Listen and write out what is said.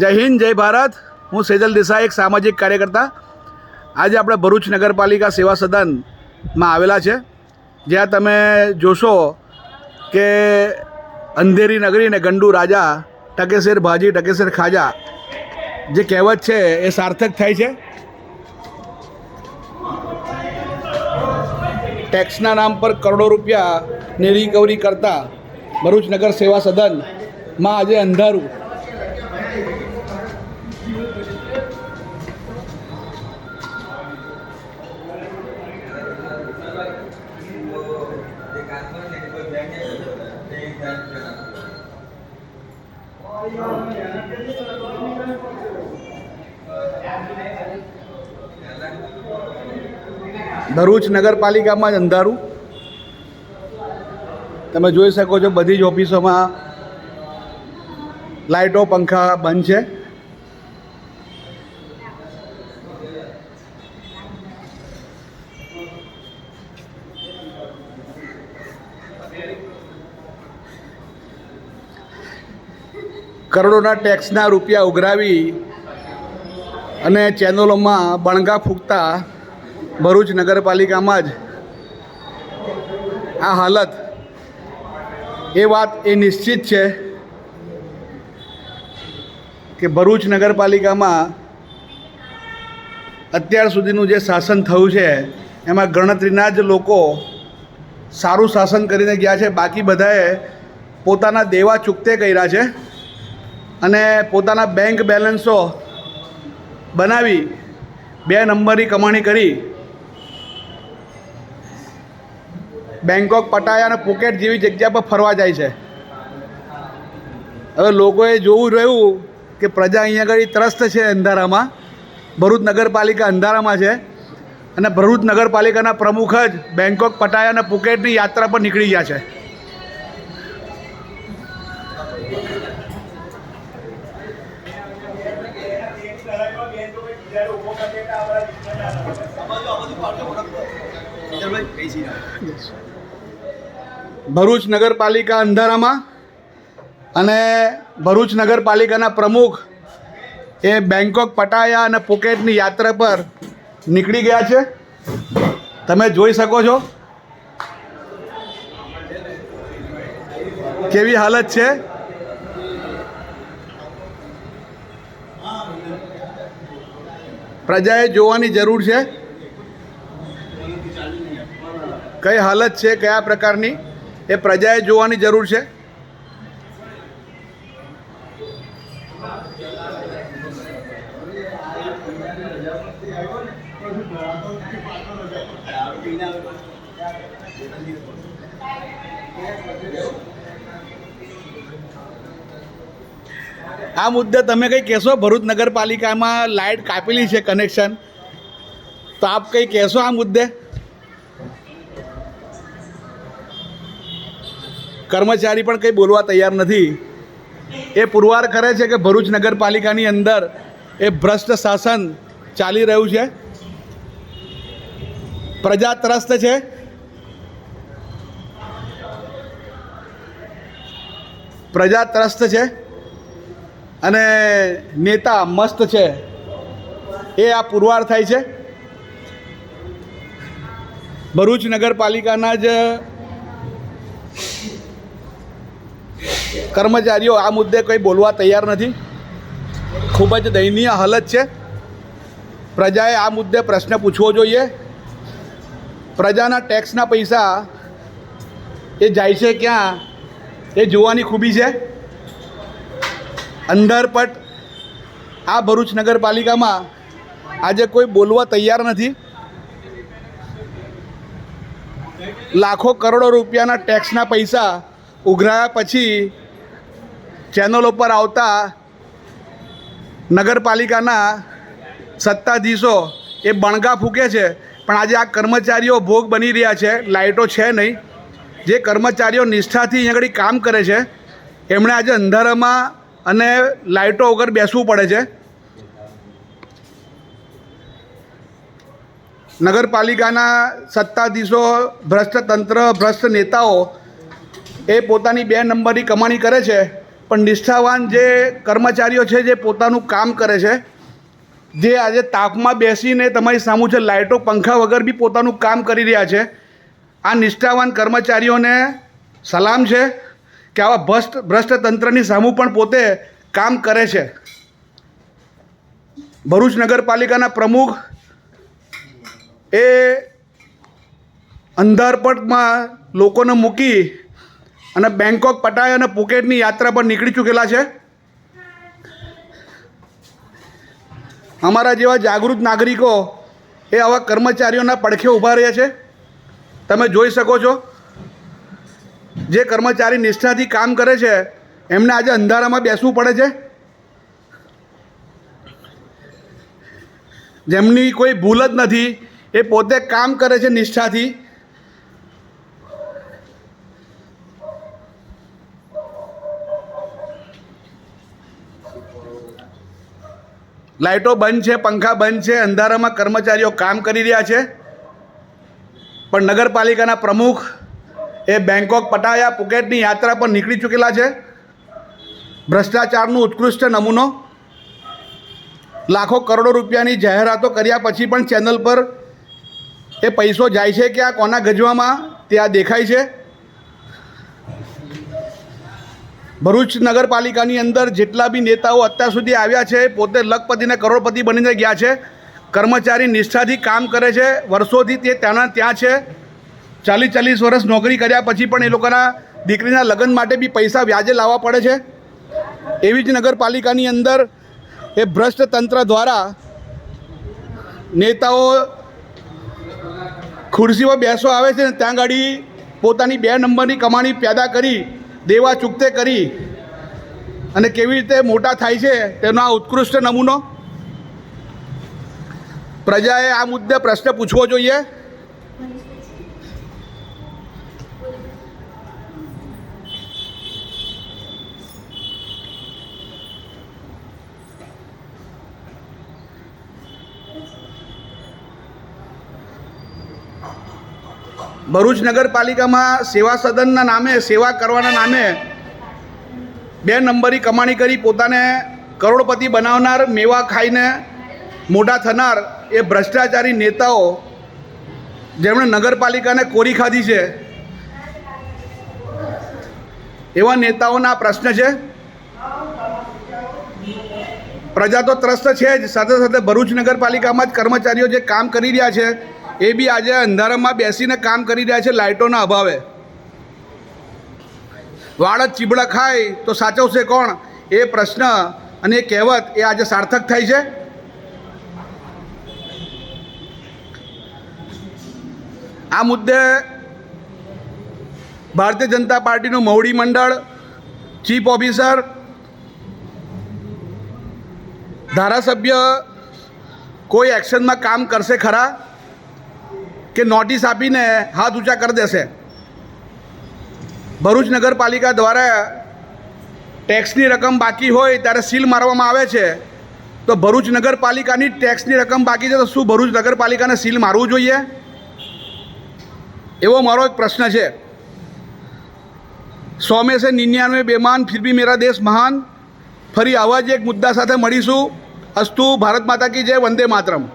જય હિન્દ, જય ભારત. હું સેજલ દેસાઈ, એક સામાજિક કાર્યકર્તા. આજે આપણે ભરૂચ નગરપાલિકા સેવા સદનમાં આવેલા છે. જ્યાં તમે જોશો કે અંધેરી નગરી ને ગંડુ રાજા, ટકેસેર ભાજી, ટકેસેર ખાજા, જે કહેવત છે એ સાર્થક થાય છે. ટેક્સના નામ પર કરોડો રૂપિયાની રિકવરી કરતા ભરૂચ નગર સેવા સદનમાં આજે અંધારું. ભરૂચ નગરપાલિકામાં જ અંધારું. તમે જોઈ શકો છો બધી જ ઓફિસોમાં લાઇટો, પંખા બંધ છે. કરોડોના ટેક્સના રૂપિયા ઉઘરાવી અને ચેનલોમાં બણગા ફૂંકતા ભરૂચ નગરપાલિકામાં જ આ હાલત એ વાત એ નિશ્ચિત છે કે ભરૂચ નગરપાલિકામાં અત્યાર સુધીનું જે શાસન થયું છે, એમાં ગણતરીના જ લોકો સારું શાસન કરીને ગયા છે. બાકી બધાએ પોતાના દેવા ચૂકતે કર્યા છે અને પોતાના બેંક બેલેન્સો બનાવી બે નંબરની કમાણી કરી. બેંકોક પટાયા અને પુકેટ જેવી જગ્યા પર ફરવા જાય છે. હવે લોકોએ જોવું રહ્યું કે પ્રજા અહીંયા આગળ ત્રસ્ત છે અંધારામાં. ભરૂચ નગરપાલિકા અંધારામાં છે અને ભરૂચ નગરપાલિકાના પ્રમુખ જ બેંકોક પટાયા અને પુકેટની યાત્રા પર નીકળી ગયા છે. ભરૂચ નગરપાલિકા અંધારામાં અને ભરૂચ નગરપાલિકાના પ્રમુખ એ બેંકોક પટાયા અને પુકેટની યાત્રા પર નીકળી ગયા છે. તમે જોઈ શકો છો કેવી હાલત છે. પ્રજાએ જોવાની જરૂર છે. કઈ હાલત છે, કયા પ્રકારની? એ પ્રજાએ જોવાની જરૂર છે? આ મુદ્દે તમે કંઈ કહેશો? ભરૂચ નગરપાલિકામાં લાઇટ કાપેલી છે કનેક્શન. તો આપ કંઈ કહેશો આ મુદ્દે? કર્મચારી પણ કંઈ બોલવા તૈયાર નથી. એ પુરવાર કરે છે કે ભરૂચ નગરપાલિકાની અંદર એ ભ્રષ્ટ શાસન ચાલી રહ્યું છે. પ્રજા ત્રસ્ત છે. પ્રજા ત્રસ્ત છે. અને નેતા મસ્ત છે. એ આ પુરવાર થાય છે. ભરૂચ નગરપાલિકાના જ કર્મચારીઓ આ મુદ્દે કંઈ બોલવા તૈયાર નથી. ખૂબ જ દયનીય હાલત છે. પ્રજાએ આ મુદ્દે પ્રશ્ન પૂછવો જોઈએ. પ્રજાના ટેક્સના પૈસા એ જાય છે ક્યાં? એ જોવાની ખૂબી છે. અંધારપટ આ ભરૂચ નગરપાલિકામાં આજે કોઈ બોલવા તૈયાર નથી. લાખો કરોડો રૂપિયાના ટેક્સના પૈસા ઉઘરાયા પછી ચેનલો પર આવતા નગરપાલિકાના સત્તાધીશો એ બણગા ફૂકે છે. પણ આજે આ કર્મચારીઓ ભોગ બની રહ્યા છે. લાઇટો છે નહીં. જે કર્મચારીઓ નિષ્ઠાથી અહીંયા આગળ કામ કરે છે, એમણે આજે અંધારામાં અને લાઇટો વગર બેસવું પડે છે. નગરપાલિકાના સત્તાધીશો ભ્રષ્ટ તંત્ર ભ્રષ્ટ નેતાઓ એ પોતાની બે નંબરની કમાણી કરે છે. પણ નિષ્ઠાવાન જે કર્મચારીઓ છે, જે પોતાનું કામ કરે છે, જે આજે તાપમાં બેસીને તમારી સામું છે લાઇટો, પંખા વગર બી પોતાનું કામ કરી રહ્યા છે, આ નિષ્ઠાવાન કર્મચારીઓને સલામ છે કે આવા ભ્રષ્ટ ભ્રષ્ટ તંત્રની સામું પણ પોતે કામ કરે છે. ભરૂચ નગરપાલિકાના પ્રમુખ એ અંધારપટમાં લોકોને મૂકી અને બેંકોક પટાય અને પુકેટની યાત્રા પર નીકળી ચૂકેલા છે. અમારા જેવા જાગૃત નાગરિકો એ આવા કર્મચારીઓના પડખે ઊભા રહ્યા છે. તમે જોઈ શકો છો, જે કર્મચારી નિષ્ઠાથી કામ કરે છે, એમને આજે અંધારામાં બેસવું પડે છે. જેમની કોઈ ભૂલ જ નથી, એ પોતે કામ કરે છે નિષ્ઠાથી. લાઇટો બંધ છે, પંખા બંધ છે, અંધારામાં કર્મચારીઓ કામ કરી રહ્યા છે. પણ નગરપાલિકાના પ્રમુખ એ બેંકોક, પટાયા, પુકેટની યાત્રા પર નીકળી ચૂકેલા છે. ભ્રષ્ટાચારનું ઉત્કૃષ્ટ નમૂનો. લાખો કરોડો રૂપિયાની જાહેરાતો કર્યા પછી પણ ચેનલ પર એ પૈસો જાય છે કે આ કોના ગજવામાં તે આ દેખાય છે. ભરૂચ નગરપાલિકાની અંદર જેટલા બી નેતાઓ અત્યાર સુધી આવ્યા છે, પોતે લખપતિને કરોડપતિ બનીને ગયા છે, કર્મચારી નિષ્ઠાથી કામ કરે છે, વર્ષોથી તે ત્યાંના ત્યાં છે, ચાલીસ ચાલીસ વર્ષ નોકરી કર્યા પછી પણ એ લોકોના દીકરીના લગ્ન માટે બી પૈસા વ્યાજે લાવવા પડે છે. એવી જ નગરપાલિકાની અંદર એ ભ્રષ્ટ તંત્ર દ્વારા નેતાઓ ખુરશીઓ બેસવા આવે છે ને, ત્યાં ગાડી પોતાની બે નંબરની કમાણી પેદા કરી દેવા ચૂકતે કરી અને કેવી રીતે મોટા થાય છે તેનો આ ઉત્કૃષ્ટ નમૂનો. પ્રજાએ આ મુદ્દે પ્રશ્ન પૂછવો જોઈએ. ભરૂચ નગરપાલિકામાં સેવા સદનના નામે, સેવા કરવાના નામે બે નંબરી કમાણી કરી પોતાને કરોડપતિ બનાવનાર, મેવા ખાઈને મોટા થનાર એ ભ્રષ્ટાચારી નેતાઓ જેમણે નગરપાલિકાને કોરી ખાધી છે. એવા નેતાઓના પ્રશ્ન છે. પ્રજા તો ત્રસ્ત છે જ. સાથે સાથે ભરૂચ નગરપાલિકામાં જ કર્મચારીઓ જે કામ કરી રહ્યા છે એ બી આજે અંધારામાં બેસીને કામ કરી રહ્યા છે લાઇટોના અભાવે. વાળ ચીબડા ખાય તો સાચવશે કોણ? એ પ્રશ્ન અને એ કહેવત એ આજે સાર્થક થાય છે. આ મુદ્દે ભારતીય જનતા પાર્ટીનું મહુડી મંડળ, ચીફ ઓફિસર, ધારાસભ્ય કોઈ એક્શનમાં કામ કરશે ખરા? કે નોટિસ આપીને હાથ ઊંચા કરી દેશે. ભરૂચ નગરપાલિકા દ્વારા ટેક્સની રકમ બાકી હોય ત્યારે સીલ મારવામાં આવે છે. તો ભરૂચ નગરપાલિકાની ટેક્સની રકમ બાકી છે તો શું ભરૂચ નગરપાલિકાને સીલ મારવું જોઈએ? એવો મારો એક પ્રશ્ન છે. સો મેં સે નિન્યાનવે બેમાન, ફિર બી મેરા દેશ મહાન. ફરી આવા જ એક મુદ્દા સાથે મળીશું. અસ્તુ, ભારત માતા કી જય, વંદે માતરમ.